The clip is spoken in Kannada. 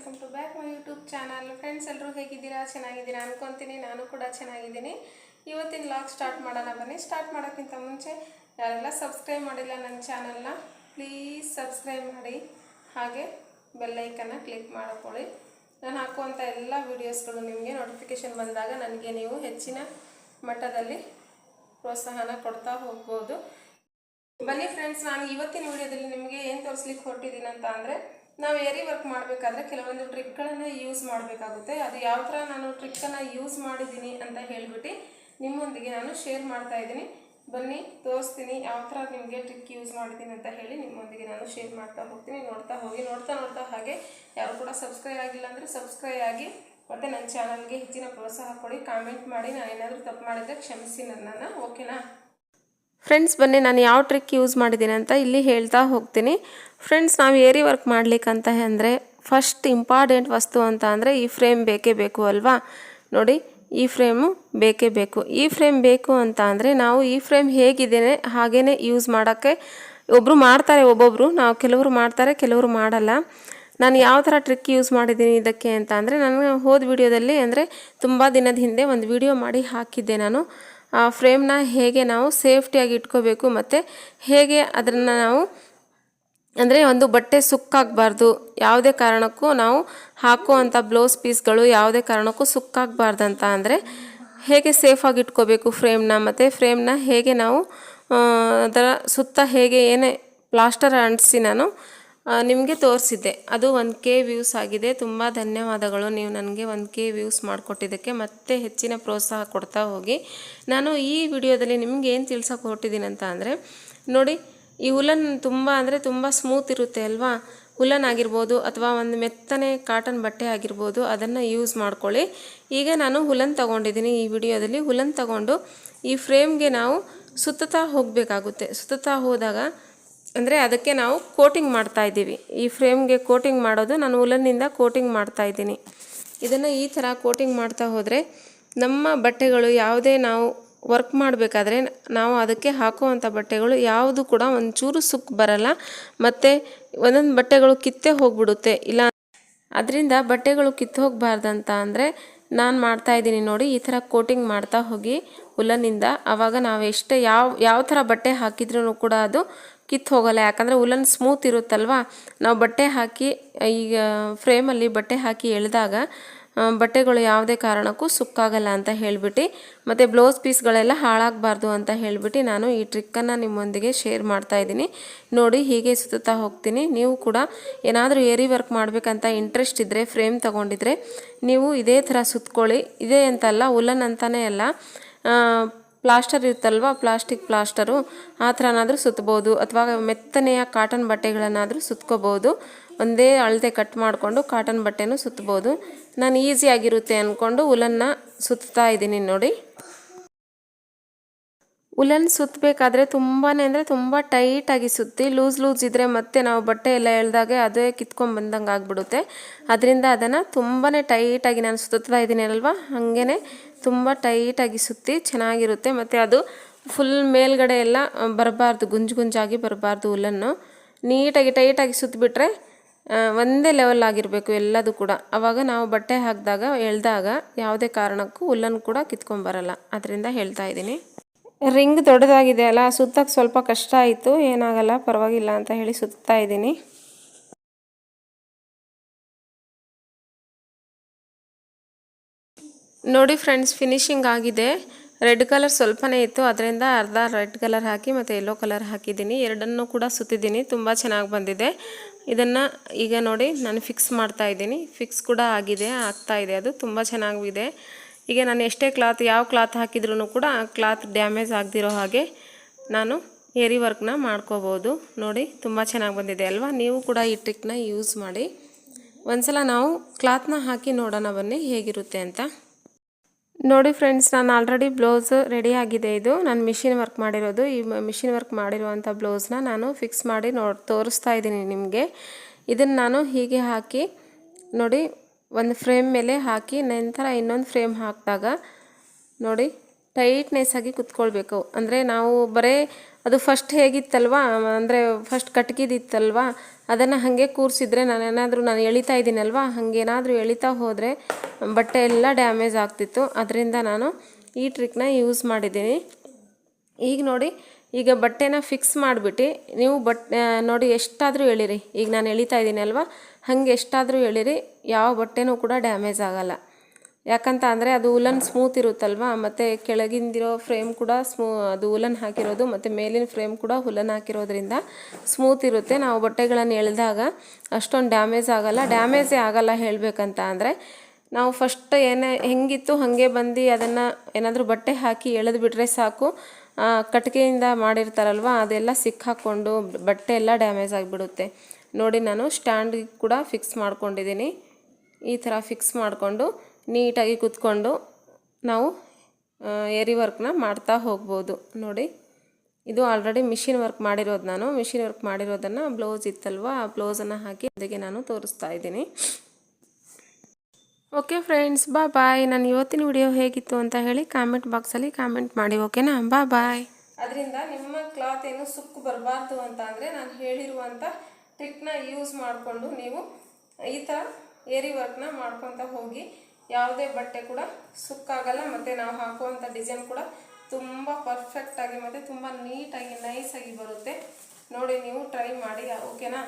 Welcome to back my YouTube channel. Friends ಎಲ್ಲರೂ ಹೇಗಿದ್ದೀರಾ? ಚೆನ್ನಾಗಿದ್ದೀರಾ ಅನ್ಕೊತೀನಿ. ನಾನು ಕೂಡ ಚೆನ್ನಾಗಿದ್ದೀನಿ. ಇವತ್ತಿನ ಲಾಗ್ ಸ್ಟಾರ್ಟ್ ಮಾಡೋಣ ಬನ್ನಿ. ಸ್ಟಾರ್ಟ್ ಮಾಡೋಕ್ಕಿಂತ ಮುಂಚೆ ಯಾರೆಲ್ಲ ಸಬ್ಸ್ಕ್ರೈಬ್ ಮಾಡಿಲ್ಲ ನನ್ನ ಚಾನಲ್ನ ಪ್ಲೀಸ್ ಸಬ್ಸ್ಕ್ರೈಬ್ ಮಾಡಿ. ಹಾಗೆ ಬೆಲ್ಲೈಕನ್ನು ಕ್ಲಿಕ್ ಮಾಡಿಕೊಳ್ಳಿ. ನಾನು ಹಾಕುವಂಥ ಎಲ್ಲ ವೀಡಿಯೋಸ್ಗಳು ನಿಮಗೆ ನೋಟಿಫಿಕೇಷನ್ ಬಂದಾಗ ನನಗೆ ನೀವು ಹೆಚ್ಚಿನ ಮಟ್ಟದಲ್ಲಿ ಪ್ರೋತ್ಸಾಹನ ಕೊಡ್ತಾ ಹೋಗ್ಬೋದು. ಬನ್ನಿ ಫ್ರೆಂಡ್ಸ್ ನಾನು ಇವತ್ತಿನ ವಿಡಿಯೋದಲ್ಲಿ ನಿಮಗೆ ಏನು ತೋರಿಸ್ಲಿಕ್ಕೆ ಹೊರಟಿದ್ದೀನಿ ಅಂತ ಅಂದರೆ ನಾವು ಏರಿ ವರ್ಕ್ ಮಾಡಬೇಕಾದ್ರೆ ಕೆಲವೊಂದು ಟ್ರಿಕ್ಗಳನ್ನು ಯೂಸ್ ಮಾಡಬೇಕಾಗುತ್ತೆ. ಅದು ಯಾವ ಥರ ನಾನು ಟ್ರಿಕ್ಕನ್ನು ಯೂಸ್ ಮಾಡಿದ್ದೀನಿ ಅಂತ ಹೇಳಿಬಿಟ್ಟು ನಿಮ್ಮೊಂದಿಗೆ ನಾನು ಶೇರ್ ಮಾಡ್ತಾ ಇದ್ದೀನಿ. ಬನ್ನಿ, ತೋರಿಸ್ತೀನಿ ಯಾವ ಥರ ನಿಮಗೆ ಟ್ರಿಕ್ ಯೂಸ್ ಮಾಡಿದ್ದೀನಿ ಅಂತ ಹೇಳಿ ನಿಮ್ಮೊಂದಿಗೆ ನಾನು ಶೇರ್ ಮಾಡ್ತಾ ಹೋಗ್ತೀನಿ. ನೋಡ್ತಾ ಹೋಗಿ, ನೋಡ್ತಾ ನೋಡ್ತಾ ಹಾಗೆ ಯಾರು ಕೂಡ ಸಬ್ಸ್ಕ್ರೈಬ್ ಆಗಿಲ್ಲ ಅಂದರೆ ಸಬ್ಸ್ಕ್ರೈಬ್ ಆಗಿ ಮತ್ತು ನನ್ನ ಚಾನಲ್ಗೆ ಹೆಚ್ಚಿನ ಪ್ರೋತ್ಸಾಹ ಕೊಡಿ. ಕಾಮೆಂಟ್ ಮಾಡಿ, ನಾನು ಏನಾದರೂ ತಪ್ಪು ಮಾಡಿದರೆ ಕ್ಷಮಿಸಿ ನನ್ನನ್ನು ಓಕೆನಾ ಫ್ರೆಂಡ್ಸ್ ಬನ್ನಿ, ನಾನು ಯಾವ ಟ್ರಿಕ್ ಯೂಸ್ ಮಾಡಿದ್ದೀನಿ ಅಂತ ಇಲ್ಲಿ ಹೇಳ್ತಾ ಹೋಗ್ತೀನಿ. ಫ್ರೆಂಡ್ಸ್ ನಾವು ಏರಿ ವರ್ಕ್ ಮಾಡಲಿಕ್ಕಂತ ಅಂದರೆ ಫಸ್ಟ್ ಇಂಪಾರ್ಟೆಂಟ್ ವಸ್ತು ಅಂತ ಅಂದರೆ ಈ ಫ್ರೇಮ್ ಬೇಕೇ ಬೇಕು ಅಲ್ವಾ? ನೋಡಿ, ಈ ಫ್ರೇಮು ಬೇಕೇ ಬೇಕು. ಈ ಫ್ರೇಮ್ ಬೇಕು ಅಂತ ಅಂದರೆ ನಾವು ಈ ಫ್ರೇಮ್ ಹೇಗಿದೆ ಹಾಗೇ ಯೂಸ್ ಮಾಡೋಕ್ಕೆ ಒಬ್ಬರು ಮಾಡ್ತಾರೆ ಒಬ್ಬೊಬ್ಬರು ನಾವು ಕೆಲವರು ಮಾಡ್ತಾರೆ, ಕೆಲವರು ಮಾಡಲ್ಲ. ನಾನು ಯಾವ ಥರ ಟ್ರಿಕ್ ಯೂಸ್ ಮಾಡಿದ್ದೀನಿ ಇದಕ್ಕೆ ಅಂತ ಅಂದರೆ ನಾನು ಹೋದ ವಿಡಿಯೋದಲ್ಲಿ ಅಂದರೆ ತುಂಬ ದಿನದ ಹಿಂದೆ ಒಂದು ವಿಡಿಯೋ ಮಾಡಿ ಹಾಕಿದ್ದೆ ನಾನು. ಫ್ರೇಮ್ನ ಹೇಗೆ ನಾವು ಸೇಫ್ಟಿಯಾಗಿ ಇಟ್ಕೋಬೇಕು ಮತ್ತು ಹೇಗೆ ಅದನ್ನು ನಾವು ಅಂದರೆ ಒಂದು ಬಟ್ಟೆ ಸುಕ್ಕಾಗಬಾರ್ದು. ಯಾವುದೇ ಕಾರಣಕ್ಕೂ ನಾವು ಹಾಕುವಂಥ ಬ್ಲೌಸ್ ಪೀಸ್ಗಳು ಯಾವುದೇ ಕಾರಣಕ್ಕೂ ಸುಕ್ಕಾಗಬಾರ್ದು ಅಂತ ಅಂದರೆ ಹೇಗೆ ಸೇಫಾಗಿ ಇಟ್ಕೋಬೇಕು ಫ್ರೇಮ್ನ ಮತ್ತು ಫ್ರೇಮ್ನ ಹೇಗೆ ನಾವು ಆ, ಅದರ ಸುತ್ತ ಹೇಗೆ ಏನೇ ಪ್ಲಾಸ್ಟರ್ ಅಂಟಿಸಿ ನಾನು ನಿಮಗೆ ತೋರಿಸಿದ್ದೆ. ಅದು ಒಂದು ಕೆ ವ್ಯೂಸ್ ಆಗಿದೆ. ತುಂಬ ಧನ್ಯವಾದಗಳು. ನೀವು ನನಗೆ ಒಂದು ಕೆ ವ್ಯೂಸ್ ಮಾಡಿಕೊಟ್ಟಿದ್ದಕ್ಕೆ ಮತ್ತೆ ಹೆಚ್ಚಿನ ಪ್ರೋತ್ಸಾಹ ಕೊಡ್ತಾ ಹೋಗಿ. ನಾನು ಈ ವಿಡಿಯೋದಲ್ಲಿ ನಿಮ್ಗೆ ಏನು ತಿಳ್ಸೋಕೆ ಹೊರಟಿದ್ದೀನಿ ಅಂತ ಅಂದರೆ, ನೋಡಿ, ಈ ಉಲನ್ ತುಂಬ ಅಂದರೆ ತುಂಬ ಸ್ಮೂತ್ ಇರುತ್ತೆ ಅಲ್ವಾ? ಉಲನ್ ಆಗಿರ್ಬೋದು ಅಥವಾ ಒಂದು ಮೆತ್ತನೆ ಕಾಟನ್ ಬಟ್ಟೆ ಆಗಿರ್ಬೋದು, ಅದನ್ನು ಯೂಸ್ ಮಾಡ್ಕೊಳ್ಳಿ. ಈಗ ನಾನು ಹುಲನ್ ತಗೊಂಡಿದ್ದೀನಿ ಈ ವಿಡಿಯೋದಲ್ಲಿ. ಹುಲನ್ ತಗೊಂಡು ಈ ಫ್ರೇಮ್ಗೆ ನಾವು ಸುತ್ತುತ್ತಾ ಹೋಗಬೇಕಾಗುತ್ತೆ. ಸುತ್ತುತ್ತಾ ಹೋದಾಗ ಅಂದರೆ ಅದಕ್ಕೆ ನಾವು ಕೋಟಿಂಗ್ ಮಾಡ್ತಾ ಇದ್ದೀವಿ. ಈ ಫ್ರೇಮ್ಗೆ ಕೋಟಿಂಗ್ ಮಾಡೋದು ನಾನು ಉಲನ್ನಿಂದ ಕೋಟಿಂಗ್ ಮಾಡ್ತಾ ಇದ್ದೀನಿ. ಇದನ್ನು ಈ ಥರ ಕೋಟಿಂಗ್ ಮಾಡ್ತಾ ಹೋದರೆ ನಮ್ಮ ಬಟ್ಟೆಗಳು ಯಾವುದೇ ನಾವು ವರ್ಕ್ ಮಾಡಬೇಕಾದ್ರೆ ನಾವು ಅದಕ್ಕೆ ಹಾಕುವಂಥ ಬಟ್ಟೆಗಳು ಯಾವುದು ಕೂಡ ಒಂಚೂರು ಸುಕ್ ಬರಲ್ಲ. ಮತ್ತು ಒಂದೊಂದು ಬಟ್ಟೆಗಳು ಕಿತ್ತೇ ಹೋಗ್ಬಿಡುತ್ತೆ. ಇಲ್ಲ ಅದರಿಂದ ಬಟ್ಟೆಗಳು ಕಿತ್ತು ಹೋಗಬಾರ್ದಂತ ಅಂದರೆ ನಾನು ಮಾಡ್ತಾ ಇದ್ದೀನಿ ನೋಡಿ ಈ ಥರ ಕೋಟಿಂಗ್ ಮಾಡ್ತಾ ಹೋಗಿ ಉಲನ್ನಿಂದ. ಆವಾಗ ನಾವು ಎಷ್ಟೇ ಯಾವ ಯಾವ ಥರ ಬಟ್ಟೆ ಹಾಕಿದ್ರೂ ಕೂಡ ಅದು ಕಿತ್ತು ಹೋಗಲ್ಲ. ಯಾಕಂದರೆ ಉಲನ್ ಸ್ಮೂತ್ ಇರುತ್ತಲ್ವಾ? ನಾವು ಬಟ್ಟೆ ಹಾಕಿ, ಈಗ ಫ್ರೇಮಲ್ಲಿ ಬಟ್ಟೆ ಹಾಕಿ ಎಳೆದಾಗ ಬಟ್ಟೆಗಳು ಯಾವುದೇ ಕಾರಣಕ್ಕೂ ಸುಕ್ಕಾಗಲ್ಲ ಅಂತ ಹೇಳಿಬಿಟ್ಟು, ಮತ್ತು ಬ್ಲೌಸ್ ಪೀಸ್ಗಳೆಲ್ಲ ಹಾಳಾಗಬಾರ್ದು ಅಂತ ಹೇಳಿಬಿಟ್ಟು ನಾನು ಈ ಟ್ರಿಕ್ಕನ್ನು ನಿಮ್ಮೊಂದಿಗೆ ಶೇರ್ ಮಾಡ್ತಾ ಇದ್ದೀನಿ. ನೋಡಿ, ಹೀಗೆ ಸುತ್ತಾ ಹೋಗ್ತೀನಿ. ನೀವು ಕೂಡ ಏನಾದರೂ ಏರಿ ವರ್ಕ್ ಮಾಡಬೇಕಂತ ಇಂಟ್ರೆಸ್ಟ್ ಇದ್ದರೆ ಫ್ರೇಮ್ ತೊಗೊಂಡಿದ್ರೆ, ನೀವು ಇದೇ ಥರ ಸುತ್ಕೊಳ್ಳಿ. ಇದೇ ಅಂತಲ್ಲ, ಉಲ್ಲನ್ ಅಂತಲೇ ಅಲ್ಲ. ಪ್ಲಾಸ್ಟರ್ ಇರುತ್ತಲ್ವ? Plastic plaster. ಆ ಥರನಾದರೂ ಸುತ್ತಬೋದು ಅಥವಾ ಮೆತ್ತನೆಯ ಕಾಟನ್ ಬಟ್ಟೆಗಳನ್ನಾದರೂ ಸುತ್ಕೋಬೋದು. ಒಂದೇ ಅಳತೆ ಕಟ್ ಮಾಡಿಕೊಂಡು ಕಾಟನ್ ಬಟ್ಟೆನೂ ಸುತ್ತಬೋದು ನಾನು ಈಸಿಯಾಗಿರುತ್ತೆ ಅಂದ್ಕೊಂಡು ಉಲನ್ನ ಸುತ್ತಾ ಇದ್ದೀನಿ ನೋಡಿ. ಉಲನ್ ಸುತ್ತಬೇಕಾದ್ರೆ ತುಂಬಾ ಅಂದರೆ ತುಂಬ ಟೈಟಾಗಿ ಸುತ್ತಿ ಲೂಸ್ ಲೂಸ್ ಇದ್ದರೆ ಮತ್ತೆ ನಾವು ಬಟ್ಟೆ ಎಲ್ಲ ಎಳ್ದಾಗೆ ಅದೇ ಕಿತ್ಕೊಂಡು ಬಂದಂಗೆ ಆಗಿಬಿಡುತ್ತೆ. ಅದರಿಂದ ಅದನ್ನು ತುಂಬಾ ಟೈಟಾಗಿ ನಾನು ಸುತ್ತಾ ಇದ್ದೀನಿ ಅಲ್ವಾ? ಹಾಗೇ ತುಂಬ ಟೈಟಾಗಿ ಸುತ್ತಿ ಚೆನ್ನಾಗಿರುತ್ತೆ. ಮತ್ತು ಅದು ಫುಲ್ ಮೇಲ್ಗಡೆ ಎಲ್ಲ ಬರಬಾರ್ದು, ಗುಂಜು ಗುಂಜಾಗಿ ಬರಬಾರ್ದು ಉಲನ್ನು. ನೀಟಾಗಿ ಟೈಟಾಗಿ ಸುತ್ತಿಬಿಟ್ರೆ ಒಂದೇ ಲೆವೆಲ್ ಆಗಿರಬೇಕು ಎಲ್ಲದೂ ಕೂಡ. ಆವಾಗ ನಾವು ಬಟ್ಟೆ ಹಾಕಿದಾಗ, ಎಳ್ದಾಗ ಯಾವುದೇ ಕಾರಣಕ್ಕೂ ಉಲ್ಲನ್ನು ಕೂಡ ಕಿತ್ಕೊಂಬರಲ್ಲ ಅದರಿಂದ ಹೇಳ್ತಾ ಇದ್ದೀನಿ. ರಿಂಗ್ ದೊಡ್ಡದಾಗಿದೆ ಅಲ್ಲ ಸುತ್ತಕ್ಕೆ ಸ್ವಲ್ಪ ಕಷ್ಟ ಆಯಿತು, ಏನಾಗಲ್ಲ, ಪರವಾಗಿಲ್ಲ ಅಂತ ಹೇಳಿ ಸುತ್ತಾ ಇದ್ದೀನಿ. ನೋಡಿ ಫ್ರೆಂಡ್ಸ್, ಫಿನಿಶಿಂಗ್ ಆಗಿದೆ. ರೆಡ್ ಕಲರ್ ಸ್ವಲ್ಪನೇ ಇತ್ತು ಅದರಿಂದ ಅರ್ಧ ರೆಡ್ ಕಲರ್ ಹಾಕಿ ಮತ್ತು ಯೆಲ್ಲೋ ಕಲರ್ ಹಾಕಿದ್ದೀನಿ. ಎರಡನ್ನೂ ಕೂಡ ಸುತ್ತಿದ್ದೀನಿ, ತುಂಬ ಚೆನ್ನಾಗಿ ಬಂದಿದೆ. ಇದನ್ನು ಈಗ ನೋಡಿ, ನಾನು ಫಿಕ್ಸ್ ಮಾಡ್ತಾ ಇದ್ದೀನಿ. ಫಿಕ್ಸ್ ಕೂಡ ಆಗಿದೆ, ಆಗ್ತಾ ಇದೆ, ಅದು ತುಂಬ ಚೆನ್ನಾಗಿದೆ. ಈಗ ನಾನು ಎಷ್ಟೇ ಕ್ಲಾತ್ ಯಾವ ಕ್ಲಾತ್ ಹಾಕಿದ್ರೂ ಕೂಡ ಕ್ಲಾತ್ ಡ್ಯಾಮೇಜ್ ಆಗದಿರೋ ಹಾಗೆ ನಾನು ಏರಿ ವರ್ಕ್ನ ಮಾಡ್ಕೋಬೋದು. ನೋಡಿ, ತುಂಬ ಚೆನ್ನಾಗಿ ಬಂದಿದೆ ಅಲ್ವಾ? ನೀವು ಕೂಡ ಈ ಟ್ರಿಕ್ನ ಯೂಸ್ ಮಾಡಿ. ಒಂದ್ಸಲ ನಾವು ಕ್ಲಾತ್ನ ಹಾಕಿ ನೋಡೋಣ ಬನ್ನಿ ಹೇಗಿರುತ್ತೆ ಅಂತ. ನೋಡಿ ಫ್ರೆಂಡ್ಸ್, ನಾನು ಆಲ್ರೆಡಿ ಬ್ಲೌಸ್ ರೆಡಿ ಆಗಿದೆ ಇದು. ನಾನು ಮಿಷಿನ್ ವರ್ಕ್ ಮಾಡಿರೋದು. ಈ ಮಿಷಿನ್ ವರ್ಕ್ ಮಾಡಿರುವಂಥ ಬ್ಲೌಸ್ನ ನಾನು ಫಿಕ್ಸ್ ಮಾಡಿ ನೋಡಿ, ತೋರಿಸ್ತಾ ಇದ್ದೀನಿ ನಿಮಗೆ. ಇದನ್ನು ನಾನು ಹೀಗೆ ಹಾಕಿ ನೋಡಿ ಒಂದು ಫ್ರೇಮ್ ಮೇಲೆ ಹಾಕಿ, ನಂತರ ಇನ್ನೊಂದು ಫ್ರೇಮ್ ಹಾಕಿದಾಗ ನೋಡಿ ಟೈಟ್ನೆಸ್ ಆಗಿ ಕುತ್ಕೊಳ್ಬೇಕು. ಅಂದರೆ ನಾವು ಬರೇ ಅದು ಫಸ್ಟ್ ಹೇಗಿತ್ತಲ್ವ, ಅಂದರೆ ಫಸ್ಟ್ ಕಟ್ಕಿದಿತ್ತಲ್ವ ಅದನ್ನು ಹಾಗೆ ಕೂರಿಸಿದ್ರೆ ನಾನೇನಾದರೂ ನಾನು ಎಳಿತಾ ಇದ್ದೀನಲ್ವ, ಹಾಗೇನಾದರೂ ಎಳಿತಾ ಹೋದರೆ ಬಟ್ಟೆ ಎಲ್ಲ ಡ್ಯಾಮೇಜ್ ಆಗ್ತಿತ್ತು. ಅದರಿಂದ ನಾನು ಈ ಟ್ರಿಕ್ನ ಯೂಸ್ ಮಾಡಿದ್ದೀನಿ. ಈಗ ನೋಡಿ, ಈಗ ಬಟ್ಟೆನ ಫಿಕ್ಸ್ ಮಾಡಿಬಿಟ್ಟು ನೀವು ಬಟ್ ನೋಡಿ ಎಷ್ಟಾದರೂ ಎಳಿರಿ. ಈಗ ನಾನು ಎಳಿತಾ ಇದ್ದೀನಿ ಅಲ್ವಾ ಹಾಗೆ ಎಷ್ಟಾದರೂ ಎಳಿರಿ. ಯಾವ ಬಟ್ಟೆನೂ ಕೂಡ ಡ್ಯಾಮೇಜ್ ಆಗಲ್ಲ. ಯಾಕಂತ ಅಂದರೆ ಅದು ಉಲನ್ ಸ್ಮೂತ್ ಇರುತ್ತಲ್ವ? ಮತ್ತು ಕೆಳಗಿಂದಿರೋ ಫ್ರೇಮ್ ಕೂಡ ಸ್ಮೂ, ಅದು ಉಲನ್ ಹಾಕಿರೋದು, ಮತ್ತು ಮೇಲಿನ ಫ್ರೇಮ್ ಕೂಡ ಉಲನ್ ಹಾಕಿರೋದ್ರಿಂದ ಸ್ಮೂತ್ ಇರುತ್ತೆ. ನಾವು ಬಟ್ಟೆಗಳನ್ನು ಎಳೆದಾಗ ಅಷ್ಟೊಂದು ಡ್ಯಾಮೇಜ್ ಆಗಲ್ಲ. ಡ್ಯಾಮೇಜೇ ಆಗಲ್ಲ ಹೇಳಬೇಕಂತ ಅಂದರೆ ನಾವು ಫಸ್ಟ್ ಏನೇ, ಹೆಂಗಿತ್ತು ಹಾಗೆ ಬಂದು ಅದನ್ನು ಏನಾದರೂ ಬಟ್ಟೆ ಹಾಕಿ ಎಳೆದು ಬಿಟ್ಟರೆ ಸಾಕು ಕಟ್ಟಿಗೆಯಿಂದ ಮಾಡಿರ್ತಾರಲ್ವ? ಅದೆಲ್ಲ ಸಿಕ್ಕಾಕ್ಕೊಂಡು ಬಟ್ಟೆ ಎಲ್ಲ ಡ್ಯಾಮೇಜ್ ಆಗಿಬಿಡುತ್ತೆ. ನೋಡಿ ನಾನು ಸ್ಟ್ಯಾಂಡ್ ಕೂಡ ಫಿಕ್ಸ್ ಮಾಡ್ಕೊಂಡಿದ್ದೀನಿ. ಈ ಥರ ಫಿಕ್ಸ್ ಮಾಡಿಕೊಂಡು ನೀಟಾಗಿ ಕುತ್ಕೊಂಡು ನಾವು ಏರಿ ವರ್ಕ್ನ ಮಾಡ್ತಾ ಹೋಗ್ಬೋದು. ನೋಡಿ, ಇದು ಆಲ್ರೆಡಿ ಮಿಷಿನ್ ವರ್ಕ್ ಮಾಡಿರೋದು ನಾನು. ಮಿಷಿನ್ ವರ್ಕ್ ಮಾಡಿರೋದನ್ನು ಬ್ಲೌಸ್ ಇತ್ತಲ್ವ? ಆ ಬ್ಲೌಸನ್ನು ಹಾಕಿ ಅದಕ್ಕೆ ನಾನು ತೋರಿಸ್ತಾ ಇದ್ದೀನಿ. ಓಕೆ ಫ್ರೆಂಡ್ಸ್ ಬಾ ಬಾಯ್ ನಾನು ಇವತ್ತಿನ ವಿಡಿಯೋ ಹೇಗಿತ್ತು ಅಂತ ಹೇಳಿ ಕಾಮೆಂಟ್ ಬಾಕ್ಸಲ್ಲಿ ಕಾಮೆಂಟ್ ಮಾಡಿ ಓಕೆನಾ ಬಾ ಬಾಯ್ ಅದರಿಂದ ನಿಮ್ಮ ಕ್ಲಾತ್ ಏನು ಸುಕ್ಕು ಬರಬಾರ್ದು ಅಂತ ಅಂದರೆ ನಾನು ಹೇಳಿರುವಂಥ ಟ್ರಿಕ್ನ ಯೂಸ್ ಮಾಡಿಕೊಂಡು ನೀವು ಈ ಥರ ಏರಿ ವರ್ಕ್ನ ಮಾಡ್ಕೊತ ಹೋಗಿ ಯಾವುದೇ ಬಟ್ಟೆ ಕೂಡ ಸುಕ್ಕಾಗಲ್ಲ, ಮತ್ತು ನಾವು ಹಾಕುವಂಥ ಡಿಸೈನ್ ಕೂಡ ತುಂಬ ಪರ್ಫೆಕ್ಟಾಗಿ ಮತ್ತು ತುಂಬ ನೀಟಾಗಿ ನೈಸಾಗಿ ಬರುತ್ತೆ. ನೋಡಿ ನೀವು ಟ್ರೈ ಮಾಡಿ, ಓಕೆನಾ?